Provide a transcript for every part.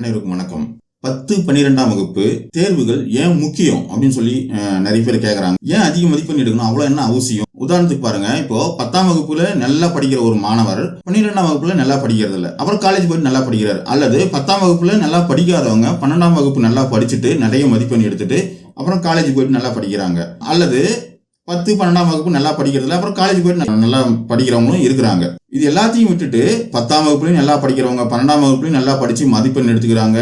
அனைவருக்கும் வணக்கம். பத்து பன்னிரெண்டாம் வகுப்பு தேர்வுகள் ஏன் முக்கியம் அப்படின்னு சொல்லி நிறைய பேர் கேட்குறாங்க ஏன் அதிக மதிப்பெண் எடுக்கணும்? அவ்வளோ என்ன அவசியம்? உதாரணத்துக்கு பாருங்க. இப்போ பத்தாம் வகுப்புல நல்லா படிக்கிற ஒரு மாணவர் பன்னிரெண்டாம் வகுப்புல நல்லா படிக்கிறது இல்லை. அப்புறம் காலேஜ் போயிட்டு நல்லா படிக்கிறார். அல்லது பத்தாம் வகுப்புல நல்லா படிக்காதவங்க பன்னெண்டாம் வகுப்பு நல்லா படிச்சுட்டு நிறைய மதிப்பெண் எடுத்துட்டு அப்புறம் காலேஜ் போயிட்டு நல்லா படிக்கிறாங்க. அல்லது பத்து பன்னெண்டாம் வகுப்பு நல்லா படிக்கிறதுல அப்புறம் காலேஜ் போயிட்டு நல்லா- நல்லா படிக்கிறவங்களும் இருக்கிறாங்க. இது எல்லாத்தையும் விட்டுட்டு பத்தாம் வகுப்புலையும் நல்லா படிக்கிறவங்க பன்னெண்டாம் வகுப்புலையும் நல்லா படித்து மதிப்பெண் எடுத்துக்கிறாங்க.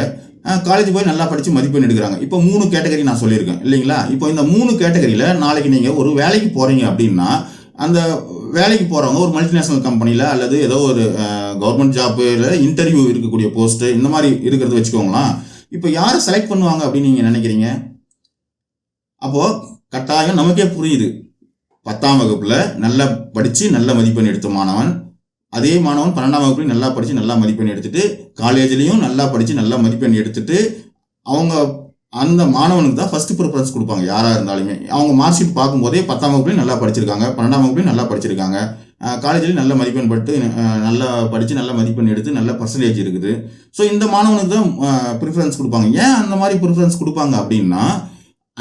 காலேஜ் போய் நல்லா படித்து மதிப்பெண் எடுக்கிறாங்க. இப்போ மூணு கேட்டகரி நான் சொல்லியிருக்கேன் இல்லைங்களா? இப்போ இந்த மூணு கேட்டகரியில நாளைக்கு நீங்கள் ஒரு வேலைக்கு போகிறீங்க அப்படின்னா அந்த வேலைக்கு போகிறவங்க ஒரு மல்டிநேஷனல் கம்பெனியில் அல்லது ஏதோ ஒரு கவர்மெண்ட் ஜாப்பு இல்லை இன்டர்வியூ இருக்கக்கூடிய போஸ்ட்டு இந்த மாதிரி இருக்கிறது வச்சுக்கோங்களேன். இப்போ யாரை செலக்ட் பண்ணுவாங்க அப்படின்னு நீங்கள் நினைக்கிறீங்க? அப்போது கட்டாயம் நமக்கே புரியுது. பத்தாம் வகுப்புல நல்லா படிச்சு நல்ல மதிப்பெண் எடுத்த மாணவன் அதே மாணவன் பன்னெண்டாம் வகுப்புலையும் நல்லா படிச்சு நல்லா மதிப்பெண் எடுத்துட்டு காலேஜ்லயும் நல்லா படிச்சு நல்லா மதிப்பெண் எடுத்துட்டு அவங்க அந்த மாணவனுக்கு தான் ஃபர்ஸ்ட் ப்ரிஃபரன்ஸ் கொடுப்பாங்க யாரா இருந்தாலுமே. அவங்க மார்க் ஷீட் பார்க்கும்போதே பத்தாம் வகுப்புலையும் நல்லா படிச்சிருக்காங்க பன்னெண்டாம் வகுப்புலையும் நல்லா படிச்சிருக்காங்க. காலேஜ்லேயும் நல்ல மதிப்பெண் பட்டு நல்லா படித்து நல்ல மதிப்பெண் எடுத்து நல்ல பர்சன்டேஜ் இருக்குது. ஸோ இந்த மாணவனுக்கு தான் ப்ரிஃபரன்ஸ் கொடுப்பாங்க. ஏன் அந்த மாதிரி ப்ரிஃபரன்ஸ் கொடுப்பாங்க அப்படின்னா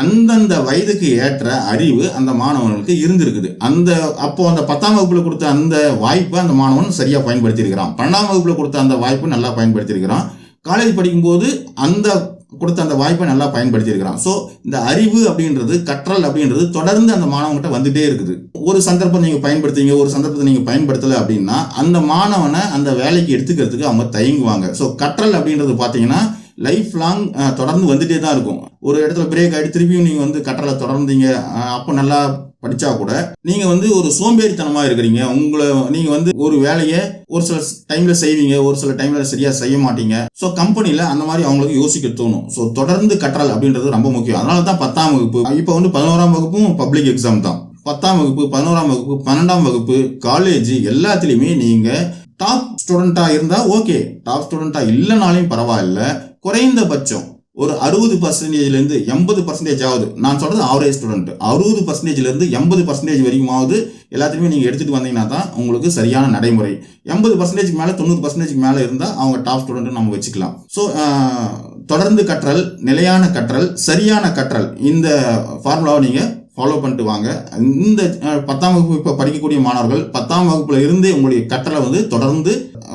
அந்தந்த வயதுக்கு ஏற்ற அறிவு அந்த மாணவனுக்கு இருந்திருக்குது. அந்த அப்போ அந்த பத்தாம் வகுப்புல கொடுத்த அந்த வாய்ப்பை அந்த மாணவன் சரியா பயன்படுத்தியிருக்கிறான். பன்னெண்டாம் வகுப்புல கொடுத்த அந்த வாய்ப்பை நல்லா பயன்படுத்தியிருக்கிறான். காலேஜ் படிக்கும்போது அந்த கொடுத்த அந்த வாய்ப்பை நல்லா பயன்படுத்தியிருக்கிறான். ஸோ இந்த அறிவு அப்படின்றது கற்றல் அப்படின்றது தொடர்ந்து அந்த மாணவன்கிட்ட வந்துட்டே இருக்குது. ஒரு சந்தர்ப்பம் நீங்கள் பயன்படுத்துவீங்க ஒரு சந்தர்ப்பத்தை நீங்கள் பயன்படுத்தலை அப்படின்னா அந்த மாணவனை அந்த வேலைக்கு எடுத்துக்கிறதுக்கு அவங்க தயங்குவாங்க. ஸோ கற்றல் அப்படின்றது பார்த்தீங்கன்னா லைஃப் லாங் தொடர்ந்து வந்துட்டே தான் இருக்கும். ஒரு இடத்துல பிரேக் ஆகிட்டு திருப்பியும் நீங்கள் வந்து கற்றலை தொடர்ந்தீங்க. அப்போ நல்லா படிச்சா கூட நீங்க வந்து ஒரு சோம்பேறித்தனமா இருக்கிறீங்க. உங்களை நீங்க வந்து ஒரு வேலையை ஒரு சில டைம்ல செய்வீங்க ஒரு சில டைம்ல சரியா செய்ய மாட்டீங்க. ஸோ கம்பெனியில் அந்த மாதிரி அவங்களுக்கு யோசிக்க தோணும். ஸோ தொடர்ந்து கற்றல் அப்படின்றது ரொம்ப முக்கியம். அதனால தான் பத்தாம் வகுப்பு. இப்போ வந்து பதினோராம் வகுப்பும் பப்ளிக் எக்ஸாம் தான். பத்தாம் வகுப்பு பதினோராம் வகுப்பு பன்னெண்டாம் வகுப்பு காலேஜ் எல்லாத்துலேயுமே நீங்க டாப் ஸ்டூடெண்ட்டாக இருந்தால் ஓகே டாப் ஸ்டூடெண்ட்டாக இல்லைனாலையும் பரவாயில்ல. குறைந்தபட்சம் ஒரு அறுபது பர்சன்டேஜ்லேருந்து எண்பது பர்சன்டேஜ் ஆகுது. நான் சொல்கிறது ஆவரேஜ் ஸ்டூடெண்ட் அறுபது பர்சன்டேஜ்லேருந்து எண்பது பர்சன்டேஜ் வரைக்குமாவது எல்லாத்தையுமே நீங்கள் எடுத்துகிட்டு வந்தீங்கன்னா தான் உங்களுக்கு சரியான நடைமுறை. எண்பது பர்சன்டேஜ்க்கு மேலே தொண்ணூறு பர்சன்டேஜ் மேலே இருந்தால் அவங்க டாப் ஸ்டூடெண்ட்டு நம்ம வச்சுக்கலாம். ஸோ தொடர்ந்து கற்றல் நிலையான கற்றல் சரியான கற்றல் இந்த ஃபார்முலாவை நீங்கள் ஃபாலோ பண்ணிட்டு வாங்க. இந்த பத்தாம் வகுப்பு இப்போ படிக்கக்கூடிய மாணவர்கள் பத்தாம் வகுப்பில் இருந்தே உங்களுடைய கற்றலை வந்து தொடர்ந்து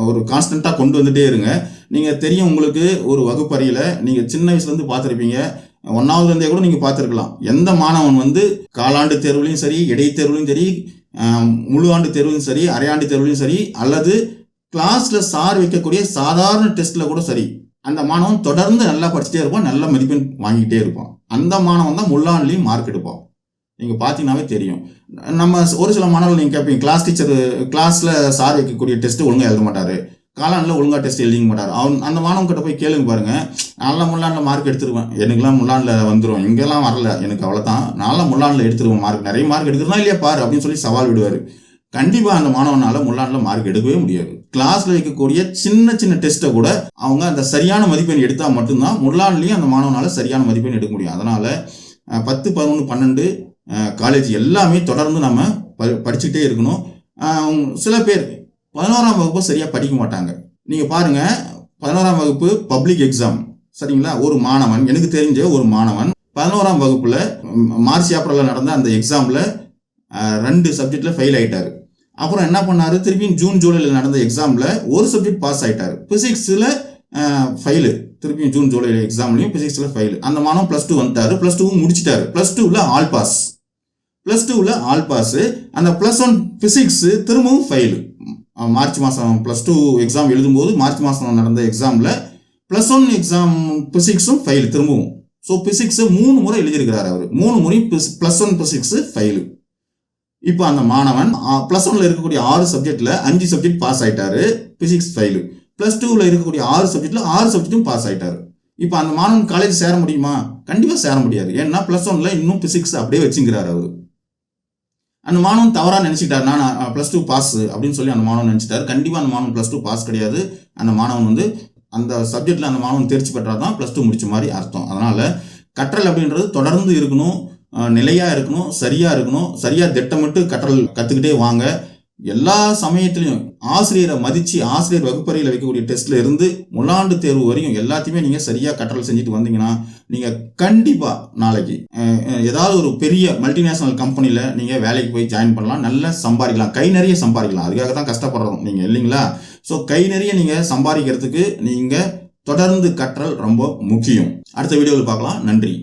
ஒரு கான்ஸ்டண்ட்டாக கொண்டு வந்துட்டே இருங்க. நீங்கள் தெரியும் உங்களுக்கு ஒரு வகுப்பறையில் நீங்கள் சின்ன வயசுலேருந்து பார்த்துருப்பீங்க. ஒன்றாவதுலேருந்தே கூட நீங்கள் பார்த்துருக்கலாம். எந்த மாணவன் வந்து காலாண்டு தேர்வுலையும் சரி இடைத்தேர்வுலையும் சரி முழு ஆண்டு தேர்வுலையும் சரி அரையாண்டு தேர்வுலையும் சரி அல்லது கிளாஸில் சார் வைக்கக்கூடிய சாதாரண டெஸ்ட்டில் கூட சரி அந்த மாணவன் தொடர்ந்து நல்லா படிச்சுட்டே இருப்பான் நல்ல மதிப்பெண் வாங்கிக்கிட்டே இருப்பான். அந்த மாணவன் தான் முள்ளாண்டுலையும் மார்க் எடுப்பான். நீங்கள் பார்த்தீங்கன்னாவே தெரியும். நம்ம ஒரு சில மாணவர்கள் நீங்கள் கேட்பீங்க கிளாஸ் டீச்சர் கிளாஸில் சார் வைக்கக்கூடிய டெஸ்ட்டு ஒழுங்காக எழுத மாட்டார். காலாண்டில் ஒழுங்காக டெஸ்ட் எழுதிங்க மாட்டார். அவன் அந்த மாணவன் கிட்ட போய் கேளுங்க பாருங்க. நல்லா முள்ளாண்டில் மார்க் எடுத்துருவேன். எனக்குலாம் முள்ளாண்டில் வந்துடும் இங்கெல்லாம் வரல. எனக்கு அவ்வளோதான் நல்லா முள்ளாண்டில் எடுத்துருவேன் மார்க் நிறைய மார்க் எடுக்கிறதா இல்லையா பாரு அப்படின்னு சொல்லி சவால் விடுவார். கண்டிப்பாக அந்த மாணவனால் முள்ளாண்டில் மார்க் எடுக்கவே முடியாது. கிளாஸில் வைக்கக்கூடிய சின்ன சின்ன டெஸ்ட்டை கூட அவங்க அந்த சரியான மதிப்பெண் எடுத்தால் மட்டும்தான் முள்ளாண்ட்லேயும் அந்த மாணவனால் சரியான மதிப்பெண் எடுக்க முடியும். அதனால் பத்து பதினொன்று பன்னெண்டு காலேஜ் எல்லாமே தொடர்ந்து நம்ம ப படிச்சுக்கிட்டே இருக்கணும். சில பேர் பதினோராம் வகுப்பு சரியாக படிக்க மாட்டாங்க. நீங்கள் பாருங்க பதினோராம் வகுப்பு பப்ளிக் எக்ஸாம் சரிங்களா? ஒரு மாணவன் எனக்கு தெரிஞ்ச ஒரு மாணவன் பதினோராம் வகுப்புல மார்ச் ஏப்ரலில் நடந்த அந்த எக்ஸாமில் ரெண்டு சப்ஜெக்டில் ஃபெயில் ஆயிட்டாரு. அப்புறம் என்ன பண்ணாரு? திருப்பியும் ஜூன் ஜூலையில் நடந்த எக்ஸாமில் ஒரு சப்ஜெக்ட் பாஸ் ஆயிட்டாரு. ஃபிசிக்ஸில் ஃபெயிலு திருப்பியும் ஜூன் ஜூலை எக்ஸாம்லையும் ஃபிசிக்ஸில் ஃபெயில் அந்த மாணவன் ப்ளஸ் டூ வந்துட்டாரு. ப்ளஸ் டூவும் முடிச்சிட்டாரு. ப்ளஸ் டூவில் ஆல் பாஸ் ப்ளஸ் டூவில் ஆல் பாஸ் அந்த ப்ளஸ் ஒன் பிசிக்ஸ் திரும்பவும் ஃபெயிலு மார்ச் மாதம் ப்ளஸ் டூ எக்ஸாம் எழுதும்போது மார்ச் மாதம் நடந்த எக்ஸாமில் ப்ளஸ் ஒன் எக்ஸாம் பிசிக்ஸும் ஃபெயில் திரும்பவும். ஸோ பிசிக்ஸு மூணு முறை எழுதியிருக்கிறார் அவர். மூணு முறை ப்ளஸ் ஒன் பிசிக்ஸு ஃபெயிலு இப்போ அந்த மாணவன் ப்ளஸ் ஒன்ல இருக்கக்கூடிய ஆறு சப்ஜெக்டில் அஞ்சு சப்ஜெக்ட் பாஸ் ஆகிட்டார் பிசிக்ஸ் ஃபெயிலு ப்ளஸ் டூவில் இருக்கக்கூடிய ஆறு சப்ஜெக்டில் ஆறு சப்ஜெக்ட்டும் பாஸ் ஆகிட்டார் இப்போ அந்த மாணவன் காலேஜ் சேர முடியுமா? கண்டிப்பாக சேர முடியாது. ஏன்னா ப்ளஸ் ஒன்ல இன்னும் பிசிக்ஸ் அப்படியே வச்சுங்கிறார் அவர். அந்த மாணவன் தவறாக நினச்சிட்டார் நான் ப்ளஸ் டூ பாஸ் அப்படின்னு சொல்லி அந்த மாணவன் நினச்சிட்டார். கண்டிப்பாக அந்த மாணவன் ப்ளஸ் டூ பாஸ் கிடையாது. அந்த மாணவன் வந்து அந்த சப்ஜெக்டில் அந்த மாணவன் தேர்ச்சி பெற்றால் தான் ப்ளஸ் டூ முடிச்ச மாதிரி அர்த்தம். அதனால் கற்றல் அப்படின்றது தொடர்ந்து இருக்கணும் நிலையாக இருக்கணும் சரியாக இருக்கணும். சரியாக திட்டமிட்டு கற்றல் கற்றுக்கிட்டே வாங்க. எல்லா சமயத்திலையும் ஆசிரியரை மதிச்சு ஆசிரியர் வகுப்பறையில் வைக்கக்கூடிய டெஸ்ட்ல இருந்து முலாண்டு தேர்வு வரையும் எல்லாத்தையுமே நீங்க சரியா கற்றல் செஞ்சுட்டு வந்தீங்கன்னா நீங்க கண்டிப்பா நாளைக்கு ஏதாவது ஒரு பெரிய மல்டிநேஷனல் கம்பெனியில் நீங்க வேலைக்கு போய் ஜாயின் பண்ணலாம். நல்லா சம்பாதிக்கலாம். கை நிறைய சம்பாதிக்கலாம். அதுக்காக தான் கஷ்டப்படுறோம் நீங்க இல்லைங்களா? ஸோ கை நிறைய நீங்க சம்பாதிக்கிறதுக்கு நீங்க தொடர்ந்து கற்றல் ரொம்ப முக்கியம். அடுத்த வீடியோவில் பார்க்கலாம். நன்றி.